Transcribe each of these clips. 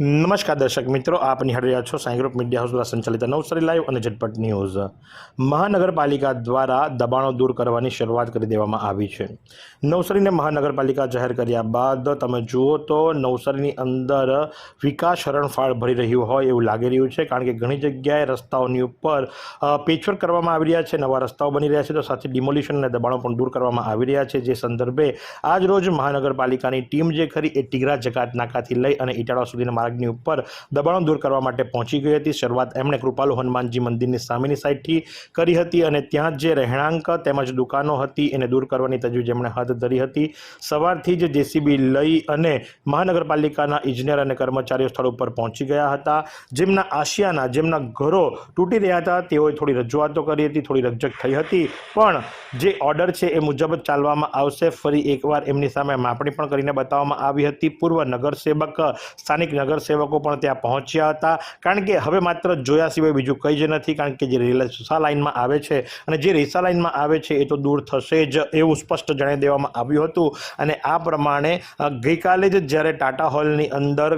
નમસ્કાર દર્શક મિત્રો, આપ નિહાળી રહ્યા છો સાંઈ ગ્રુપ મીડિયા હાઉસ દ્વારા સંચાલિત નવસારી લાઈવ અને ઝટપટ ન્યૂઝ. મહાનગરપાલિકા દ્વારા દબાણો દૂર કરવાની શરૂઆત કરી દેવામાં આવી છે. નવસારીને મહાનગરપાલિકા જાહેર કર્યા બાદ તમે જુઓ તો નવસારીની અંદર વિકાસ હરણફાળ ભરી રહ્યું હોય એવું લાગી રહ્યું છે, કારણ કે ઘણી જગ્યાએ રસ્તાઓની ઉપર પેચવર્ક કરવામાં આવી રહ્યા છે, નવા રસ્તાઓ બની રહ્યા છે, તો સાથે ડિમોલિશન અને દબાણો પણ દૂર કરવામાં આવી રહ્યા છે, જે સંદર્ભે આજ રોજ મહાનગરપાલિકાની ટીમ જે ખરી એ ટીગરા જકાત નાકાથી લઈ અને ઇટાળા સુધીના માર્ગની ઉપર દબાણો દૂર કરવા માટે પહોંચી ગઈ હતી. શરૂઆત એમણે કૃપાલુ હનુમાનજી મંદિરની સામેની સાઈડથી કરી હતી અને ત્યાં જે રહેણાંક તેમજ દુકાનો હતી એને દૂર કરવાની તજવીજ એમણે હાથ ધરી હતી. સવારથી જ જેસીબી લઈ અને મહાનગરપાલિકાના ઇજનેર અને કર્મચારીઓ સ્થળ ઉપર પહોંચી ગયા હતા. જેમના આશિયાના, જેમના ઘરો તૂટી રહ્યા હતા, તેઓએ થોડી રજૂઆતો કરી હતી, થોડી રકઝક થઈ હતી. પણ જે ઓર્ડર છે એ મુજબ ચાલવામાં આવશે. ફરી એકવાર એમની સામે માપણી પણ કરીને બતાવવામાં આવી હતી. પૂર્વ નગરસેવક, સ્થાનિક નગરસેવકો પણ ત્યાં પહોંચ્યા હતા. કારણ કે હવે માત્ર જોયા સિવાય બીજું કંઈ જ નથી, કારણ કે જે રેસા લાઇનમાં આવે છે અને જે રેસા લાઇનમાં આવે છે એ તો દૂર થશે જ એવું સ્પષ્ટ જણાવી દેવામાં આવ્યું હતું. અને આ પ્રમાણે ગઈકાલે જ જ્યારે ટાટા હોલની અંદર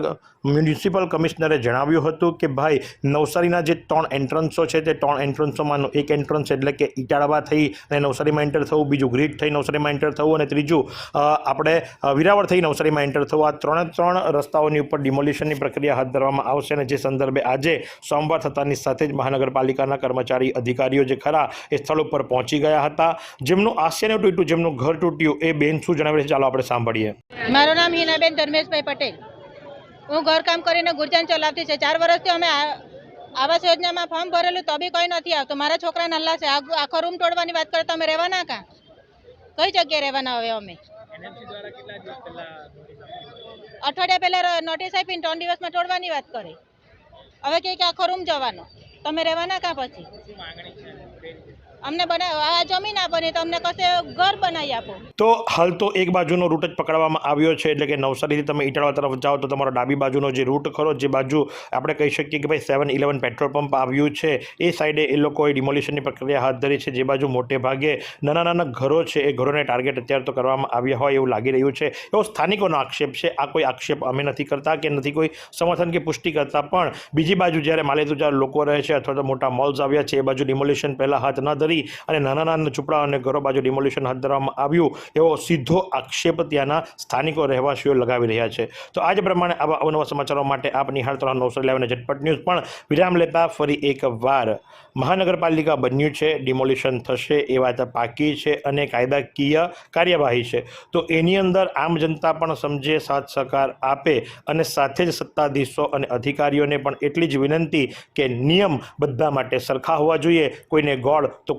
મ્યુનિસિપલ કમિશનરે જણાવ્યું હતું કે ભાઈ, નવસારીના જે ત્રણ એન્ટ્રન્સો છે તે ત્રણ એન્ટ્રન્સોમાંનું એક એન્ટ્રન્સ એટલે કે ઇટાળવા થઈ અને નવસારીમાં એન્ટર થવું, બીજું ગ્રીડ થઈ નવસારીમાં એન્ટર થવું અને ત્રીજું આપણે વિરાવળ થઈ નવસારીમાં એન્ટર થવું. આ ત્રણે ત્રણ રસ્તાઓની ઉપર ડિમોલિશનની પ્રક્રિયા હાથ ધરવામાં આવશે અને જે સંદર્ભે આજે સોમવાર થતાની સાથે જ મહાનગરપાલિકાના કર્મચારી અધિકારીઓ જે ખરા એ સ્થળ ઉપર પહોંચી ગયા હતા. જેમનું આશ્ચર્ય તૂટ્યું, જેમનું ઘર તૂટ્યું, એ બેન શું જણાવે છે? ચાલો આપણે સાંભળીએ. મારું નામ હિનાબેન ધર્મેશભાઈ પટેલ. હું ઘરકામ કરીને ગુરજાન ચલાવતી છે. ચાર વર્ષથી અમે આવાસ યોજનામાં ફોર્મ ભરેલું, તો બી કોઈ નથી આવતું. મારા છોકરા નલ્લા છે. આખો રૂમ તોડવાની વાત કરતા અમે રહેવાના કાં? કઈ જગ્યાએ રહેવાના હવે અમે? અઠવાડિયા પહેલાં નોટિસ આપીને ત્રણ દિવસમાં તોડવાની વાત કરી. હવે કે આખો રૂમ જવાનો. તમે રહેવાના કાં પછી? અમને બનાવ આ જમીન આપો ને તો અમને કશે ઘર બનાવી આપો. તો હાલ તો એક બાજુનો રૂટ જ પકડવામાં આવ્યો છે, એટલે કે નવસારીથી તમે ઇટાળવા તરફ જાઓ તો તમારો ડાબી બાજુનો જે રૂટ ખરો, જે બાજુ આપણે કહી શકીએ કે ભાઈ સેવન ઇલેવન પેટ્રોલ પંપ આવ્યું છે, એ સાઈડે એ લોકોએ ડિમોલિશનની પ્રક્રિયા હાથ ધરી છે, જે બાજુ મોટે ભાગે નાના નાના ઘરો છે, એ ઘરોને ટાર્ગેટ અત્યારે તો કરવામાં આવ્યા હોય એવું લાગી રહ્યું છે. એવો સ્થાનિકોનો આક્ષેપ છે, આ કોઈ આક્ષેપ અમે નથી કરતા કે નથી કોઈ સમર્થન કે પુષ્ટિ કરતા, પણ બીજી બાજુ જ્યારે માલેતુજાર લોકો રહે છે અથવા તો મોટા મોલ્સ આવ્યા છે, એ બાજુ ડિમોલિશન પહેલાં હાથ ન ધરી અને નાના નાના ઝૂંપડા અને ઘરો બાજુ ડિમોલ્યુશન હાથ ધરવામાં આવ્યું, એવો સીધો આક્ષેપ ત્યાંના સ્થાનિકો રહેવાસીઓ લગાવી રહ્યા છે. તો આજ પ્રમાણે આવા અવનવા સમાચારો માટે આપ નિહાળતા રહો નવસો લાવીને ઝટપટ ન્યૂઝ પણ વિરામ લેતા ફરી એક વાર મહાનગરપાલિકા બન્યું છે ડિમોલિશન થશે, એ વાત પાકી છે અને કાયદાકીય કાર્યવાહી છે. તો એની અંદર આમ જનતા પણ સમજે, સાથ સહકાર આપે અને સાથે જ સત્તાધીશો અને અધિકારીઓને પણ એટલી જ વિનંતી કે નિયમ બધા માટે સરખા હોવા જોઈએ. કોઈને ગોળ તો